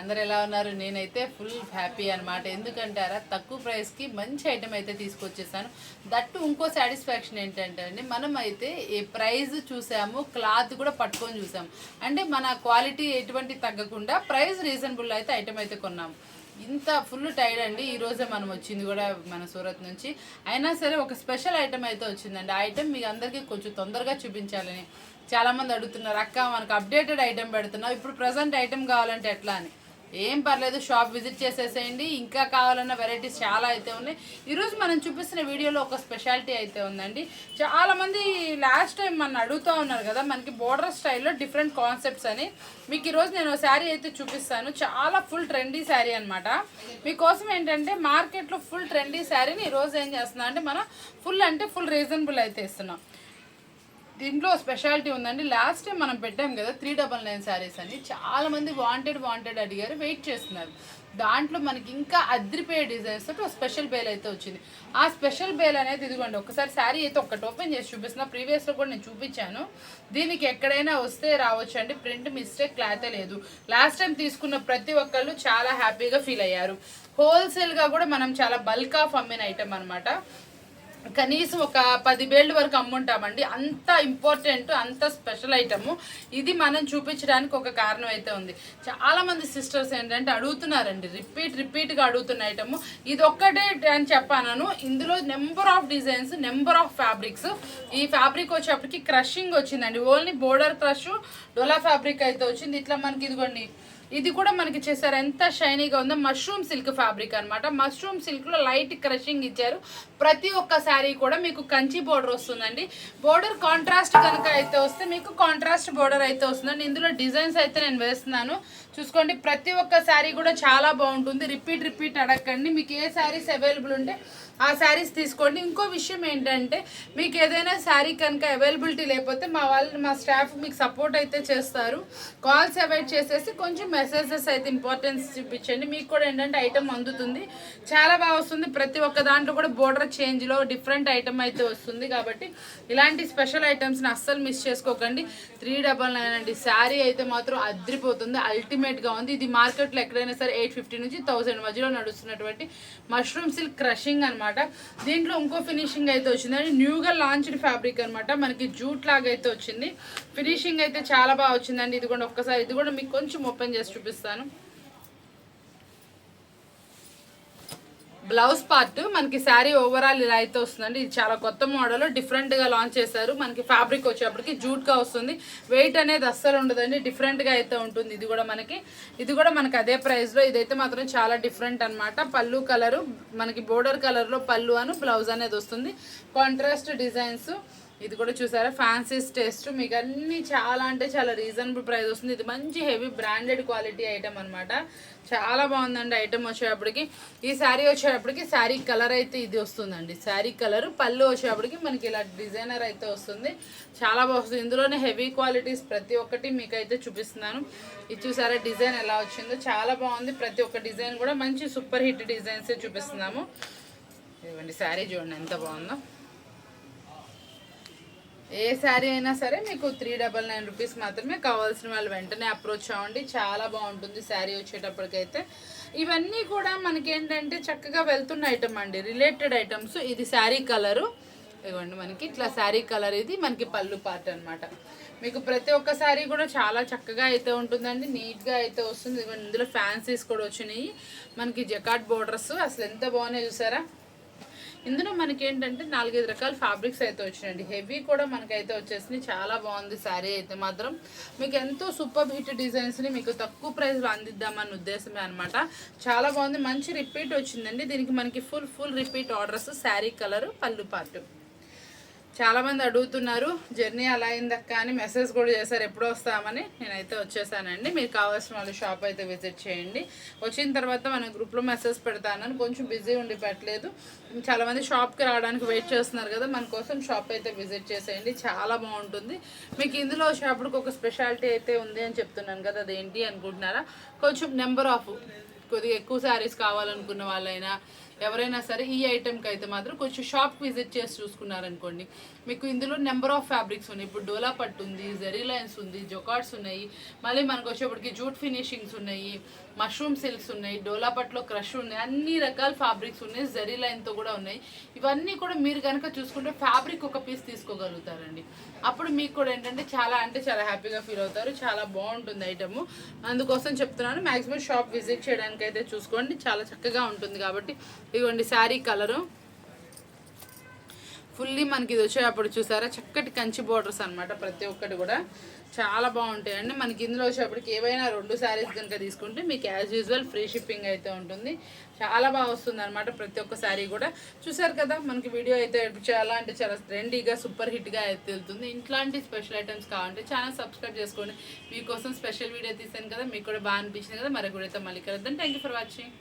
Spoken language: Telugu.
అందరు ఎలా ఉన్నారు? నేనైతే ఫుల్ హ్యాపీ అనమాట ఎందుకంటారా తక్కువ ప్రైస్కి మంచి ఐటమ్ అయితే తీసుకొచ్చేసాను. దట్టు ఇంకో సాటిస్ఫాక్షన్ ఏంటంటే అండి మనం అయితే ఏ ప్రైజ్ చూసాము క్లాత్ కూడా పట్టుకొని చూసాము. అంటే మన క్వాలిటీ ఎటువంటి తగ్గకుండా ప్రైస్ రీజనబుల్ అయితే ఐటమ్ అయితే కొన్నాము ఇంత ఫుల్ టైడ్ అండి. ఈ రోజే మనం వచ్చింది కూడా మన సూరత్ నుంచి. అయినా సరే ఒక స్పెషల్ ఐటమ్ అయితే వచ్చిందండి. ఆ ఐటమ్ మీకు అందరికీ కొంచెం తొందరగా చూపించాలని చాలామంది అడుగుతున్నారు అక్క మనకు అప్డేటెడ్ ఐటమ్ పెడుతున్నావు. ఇప్పుడు ప్రజెంట్ ఐటమ్ కావాలంటే ఎట్లా? అని. ఏం పర్లేదు షాప్ విజిట్ చేసేసేయండి. ఇంకా కావాలన్న వెరైటీస్ చాలా అయితే ఉన్నాయి. ఈరోజు మనం చూపిస్తున్న వీడియోలో ఒక స్పెషాలిటీ అయితే ఉందండి. చాలామంది లాస్ట్ టైం మన అడుగుతూ ఉన్నారు కదా మనకి బోర్డర్ స్టైల్లో డిఫరెంట్ కాన్సెప్ట్స్ అని. మీకు ఈరోజు నేను శారీ అయితే చూపిస్తాను. చాలా ఫుల్ ట్రెండీ శారీ అనమాట మీకోసం ఏంటంటే మార్కెట్లో ఫుల్ ట్రెండీ శారీని ఈరోజు ఏం చేస్తున్నాం అంటే మనం ఫుల్ అంటే ఫుల్ రీజనబుల్ అయితే ఇస్తున్నాం. దీంట్లో స్పెషాలిటీ ఉందండి. లాస్ట్ టైం మనం పెట్టాం కదా త్రీ డబల్ నైన్ శారీస్ అని. చాలామంది వాంటెడ్ వాంటెడ్ అడిగారు వెయిట్ చేస్తున్నారు. దాంట్లో మనకి ఇంకా అద్రిపోయే డిజైన్స్ తోటి ఒక స్పెషల్ బేల్ అయితే వచ్చింది. ఆ స్పెషల్ బేల్ అనేది ఇదిగోండి ఒకసారి శారీ అయితే ఒకటి ఓపెన్ చేసి చూపిస్తున్నా. ప్రీవియస్లో కూడా నేను చూపించాను. దీనికి ఎక్కడైనా వస్తే రావచ్చు అండి ప్రింట్ మిస్టేక్ క్లాతే లేదు. లాస్ట్ టైం తీసుకున్న ప్రతి ఒక్కళ్ళు చాలా హ్యాపీగా ఫీల్ అయ్యారు. హోల్సేల్గా కూడా మనం చాలా బల్క్ ఆఫ్ అమ్మిన ఐటమ్ అనమాట కనీసం ఒక పది వేళ్ళ వరకు అమ్ముంటామండి. అంత ఇంపార్టెంట్ అంత స్పెషల్ ఐటమ్ ఇది మనం చూపించడానికి ఒక కారణం అయితే ఉంది. చాలామంది సిస్టర్స్ ఏంటంటే అడుగుతున్నారండి రిపీట్ రిపీట్గా అడుగుతున్న ఐటమ్ ఇది ఒక్కటే అని చెప్పాను ఇందులో number of designs number of fabrics ఈ ఫ్యాబ్రిక్ వచ్చేప్పటికి క్రషింగ్ వచ్చిందండి. ఓన్లీ బోర్డర్ క్రష్ డోలా ఫ్యాబ్రిక్ అయితే వచ్చింది. ఇట్లా మనకి ఇదిగోండి. ఇది కూడా మనకి చేశారు. ఎంత షైనీగా ఉందో మష్రూమ్ సిల్క్ ఫ్యాబ్రిక్ అనమాట మష్రూమ్ సిల్క్లో లైట్ క్రషింగ్ ఇచ్చారు. ప్రతి ఒక్క శారీ కూడా మీకు కంచి బోర్డర్ వస్తుందండి. బోర్డర్ కాంట్రాస్ట్ కనుక అయితే వస్తే మీకు కాంట్రాస్ట్ బోర్డర్ అయితే వస్తుందండి. ఇందులో డిజైన్స్ అయితే నేను వేస్తున్నాను. చూసుకోండి ప్రతి ఒక్క శారీ కూడా చాలా బాగుంటుంది. రిపీట్ రిపీట్ అడగండి మీకు ఏ శారీస్ అవైలబుల్ ఉంటే ఆ శారీస్ తీసుకోండి. ఇంకో విషయం ఏంటంటే మీకు ఏదైనా శారీ కనుక అవైలబిలిటీ లేకపోతే మా వాళ్ళు మా స్టాఫ్ మీకు సపోర్ట్ అయితే చేస్తారు. కాల్స్ అవాయిడ్ చేసేసి కొంచెం మెసేజెస్ అయితే ఇంపార్టెన్స్ చూపించండి. మీకు కూడా ఏంటంటే ఐటమ్ అందుతుంది. చాలా బాగా వస్తుంది. ప్రతి ఒక్క దాంట్లో కూడా బోర్డర్ చేంజ్లో డిఫరెంట్ ఐటమ్ అయితే వస్తుంది కాబట్టి ఇలాంటి స్పెషల్ ఐటమ్స్ని అస్సలు మిస్ చేసుకోకండి. త్రీ డబల్ నైన్ అండి. శారీ అయితే మాత్రం అద్రిపోతుంది. అల్టిమేట్గా ఉంది. ఇది మార్కెట్లో ఎక్కడైనా సరే ఎయిట్ ఫిఫ్టీ నుంచి థౌసండ్ మధ్యలో నడుస్తున్నటువంటి మష్రూమ్ సిల్క్ క్రషింగ్ అనమాట అనమాట దీంట్లో ఇంకో ఫినిషింగ్ అయితే వచ్చింది. న్యూగా లాంచ్డ్ ఫ్యాబ్రిక్ అనమాట మనకి జూట్ లాగా అయితే వచ్చింది. ఫినిషింగ్ అయితే చాలా బాగా వచ్చిందండి. ఇది కూడా ఒక్కసారి. ఇది కూడా మీకు కొంచెం ఓపెన్ చేసి చూపిస్తాను. బ్లౌజ్ పార్ట్ మనకి శారీ ఓవరాల్ ఇలా అయితే వస్తుందండి. ఇది చాలా కొత్త మోడల్ డిఫరెంట్గా లాంచ్ చేశారు. మనకి ఫ్యాబ్రిక్ వచ్చేప్పటికి జూట్గా వస్తుంది. వెయిట్ అనేది అస్సలు ఉండదండి. డిఫరెంట్గా అయితే ఉంటుంది ఇది కూడా మనకి. ఇది కూడా మనకి అదే ప్రైస్లో ఇదైతే మాత్రం చాలా డిఫరెంట్ అనమాట పళ్ళు కలరు మనకి బోర్డర్ కలర్లో పళ్ళు అను బ్లౌజ్ అనేది వస్తుంది. కాంట్రాస్ట్ డిజైన్స్ ఇది కూడా చూసారా? ఫ్యాన్సీస్ టేస్ట్ మీకు అన్ని చాలా అంటే చాలా రీజనబుల్ ప్రైస్ వస్తుంది. ఇది మంచి హెవీ బ్రాండెడ్ క్వాలిటీ ఐటమ్ అనమాట చాలా బాగుందండి ఐటమ్ వచ్చేటప్పటికి. ఈ శారీ వచ్చేటప్పటికి శారీ కలర్ అయితే ఇది వస్తుందండి. శారీ కలర్ పళ్ళు వచ్చేటప్పటికి మనకి ఇలా డిజైనర్ అయితే వస్తుంది. చాలా బాగుంది ఇందులోనే హెవీ క్వాలిటీస్ ప్రతి ఒక్కటి మీకు అయితే చూపిస్తున్నాను. ఇది చూసారా? డిజైన్ ఎలా వచ్చిందో? చాలా బాగుంది. ప్రతి ఒక్క డిజైన్ కూడా మంచి సూపర్ హిట్ డిజైన్సే చూపిస్తున్నాము. ఇవ్వండి శారీ చూడండి ఎంత బాగుందో. ఏ శారీ అయినా సరే మీకు త్రీ డబల్ నైన్ రూపీస్ మాత్రమే కావాల్సిన వాళ్ళు వెంటనే అప్రోచ్ అవ్వండి. చాలా బాగుంటుంది శారీ వచ్చేటప్పటికైతే. ఇవన్నీ కూడా మనకి ఏంటంటే చక్కగా వెళ్తున్న ఐటమ్ అండి. రిలేటెడ్ ఐటమ్స్ ఇది శారీ కలరు. ఇవ్వండి మనకి ఇట్లా శారీ కలర్ ఇది. మనకి పళ్ళు పార్ట్ అన్నమాట. మీకు ప్రతి ఒక్క శారీ కూడా చాలా చక్కగా అయితే ఉంటుందండి. నీట్గా అయితే వస్తుంది. ఇవ్వండి ఇందులో ఫ్యాన్సీస్ కూడా వచ్చినాయి. మనకి జకాట్ బోర్డర్స్ అసలు ఎంత బాగున్నాయి చూసారా? ఇందులో మనకేంటంటే నాలుగైదు రకాల ఫ్యాబ్రిక్స్ అయితే వచ్చినాయండి. హెవీ కూడా మనకైతే వచ్చేసింది చాలా బాగుంది శారీ అయితే మాత్రం. మీకు ఎంతో సూపర్ హిట్ డిజైన్స్ని మీకు తక్కువ ప్రైస్లో అందిద్దామన్న ఉద్దేశమే అనమాట చాలా బాగుంది. మంచి రిపీట్ వచ్చిందండి. దీనికి మనకి full full repeat orders sari colour పళ్ళు పాటు. చాలామంది అడుగుతున్నారు జర్నీ అలా అయిందక్క అని మెసేజ్ కూడా చేశారు ఎప్పుడు వస్తామని? నేనైతే వచ్చేసానండి. మీరు కావాల్సిన వాళ్ళు షాప్ అయితే విజిట్ చేయండి. వచ్చిన తర్వాత మన గ్రూప్లో మెసేజ్ పెడతానని కొంచెం బిజీ ఉండి పెట్టలేదు చాలామంది షాప్కి రావడానికి వెయిట్ చేస్తున్నారు కదా మన కోసం షాప్ అయితే విజిట్ చేసేయండి. చాలా బాగుంటుంది. మీకు ఇందులో వచ్చేటప్పటికి ఒక స్పెషాలిటీ అయితే ఉంది అని చెప్తున్నాను కదా అదేంటి అనుకుంటున్నారా? కొంచెం నెంబర్ ఆఫ్ కొద్దిగా ఎక్కువ శారీస్ కావాలనుకున్న వాళ్ళైనా ఎవరైనా సరే ఈ ఐటెంకి అయితే మాత్రం కొంచెం షాప్కి విజిట్ చేసి చూసుకున్నారనుకోండి మీకు ఇందులో నెంబర్ ఆఫ్ ఫ్యాబ్రిక్స్ ఉన్నాయి. ఇప్పుడు డోలా పట్టు ఉంది జెరీ లైన్స్ ఉంది జొకాట్స్ ఉన్నాయి. మళ్ళీ మనకు వచ్చేప్పటికి జూట్ ఫినిషింగ్స్ ఉన్నాయి మష్రూమ్ సిల్క్స్ ఉన్నాయి డోలా పట్టులో క్రష్ ఉన్నాయి. అన్ని రకాల ఫ్యాబ్రిక్స్ ఉన్నాయి జరీ లైన్తో కూడా ఉన్నాయి. ఇవన్నీ కూడా మీరు కనుక చూసుకుంటే ఫ్యాబ్రిక్ ఒక పీస్ తీసుకోగలుగుతారండి. అప్పుడు మీకు కూడా ఏంటంటే చాలా అంటే చాలా హ్యాపీగా ఫీల్ అవుతారు. చాలా బాగుంటుంది ఐటమ్ అందుకోసం చెప్తున్నాను మ్యాక్సిమం షాప్ విజిట్ చేయడానికి అయితే చూసుకోండి. చాలా చక్కగా ఉంటుంది కాబట్టి ఇదిగోండి శారీ కలరు. ఫుల్లీ మనకి ఇది వచ్చేటప్పుడు చూసారా? చక్కటి కంచి బోర్డర్స్ అనమాట ప్రతి ఒక్కటి కూడా. చాలా బాగుంటాయండి. మనకి ఇందులో వచ్చేటప్పటికి ఏవైనా రెండు శారీస్ కనుక తీసుకుంటే మీకు యాజ్ యూజువల్ ఫ్రీ షిప్పింగ్ అయితే ఉంటుంది. చాలా బాగా వస్తుంది అనమాట ప్రతి ఒక్క శారీ కూడా. చూసారు కదా మనకి వీడియో అయితే చాలా అంటే చాలా ట్రెండీగా సూపర్ హిట్గా అయితే వెళ్తుంది. ఇట్లాంటి స్పెషల్ ఐటమ్స్ కావాలంటే ఛానల్ సబ్స్క్రైబ్ చేసుకోండి. మీకోసం స్పెషల్ వీడియో తీసాను కదా మీకు కూడా బాగా అనిపించింది కదా మరొక అయితే మళ్ళీ కలుద్దాం. Thank you for watching